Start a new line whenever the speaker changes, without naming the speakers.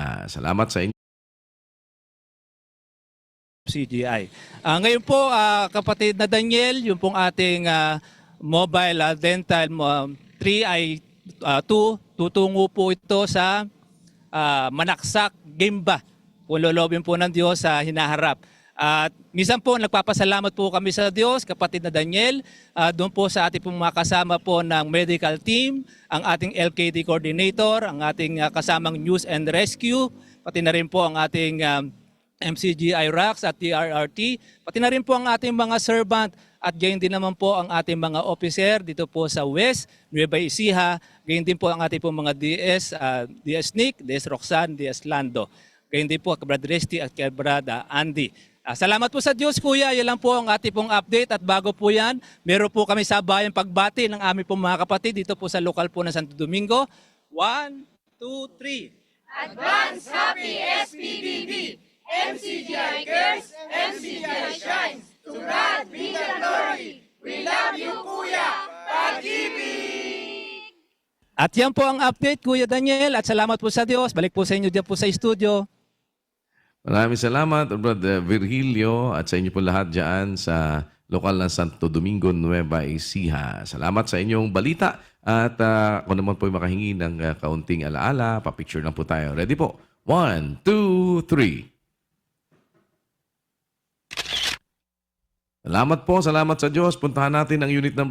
Ah, salamat sa inyo.
CGI. Ah, ngayon po, ah, kapatid na Daniel, yung pong ating ah, mobile ah, dental mo, 3 ay 2, tutungo po ito sa ah, Manaksak, Gimba. Kung lolobin po ng Diyos sa hinaharap. At minsan po nagpapasalamat po kami sa Diyos, kapatid na Daniel, ah, doon po sa ating pong mga kasama po ng medical team, ang ating LKD coordinator, ang ating ah, kasamang news and rescue, pati na rin po ang ating ah, MCG IRAX at TRRT, pati na rin po ang ating mga servant at gayon din naman po ang ating mga officer dito po sa West, Nueva Ecija, gayon din po ang ating po mga DS, ah, DS Nick, DS Roxanne, DS Lando. Gayon din po kay Brad Resty at kay Brad Andy. Ah, salamat po sa Diyos Kuya, yan lang po ang ating pong update at bago po yan, meron po kami sa bayan pagbati ng aming pong mga kapatid dito po sa lokal po ng Santo Domingo. One, two, three.
Advance Happy SPDB! MCGI Cares, MCGI Shines! To God be the glory! We love you, Kuya! Pag-ibig!
At yan po ang update, Kuya Daniel. At salamat po sa Diyos. Balik po sa inyo dyan po sa studio.
Maraming salamat, Brother Virgilio, at sa inyo po lahat dyan sa lokal ng Santo Domingo, Nueva Ecija. Salamat sa inyong balita. At uh, kung naman po makahingi ng ah, kaunting alaala, papicture lang po tayo. Ready po? One, two, three. Salamat po, salamat sa Diyos. Puntahan natin ang unit ng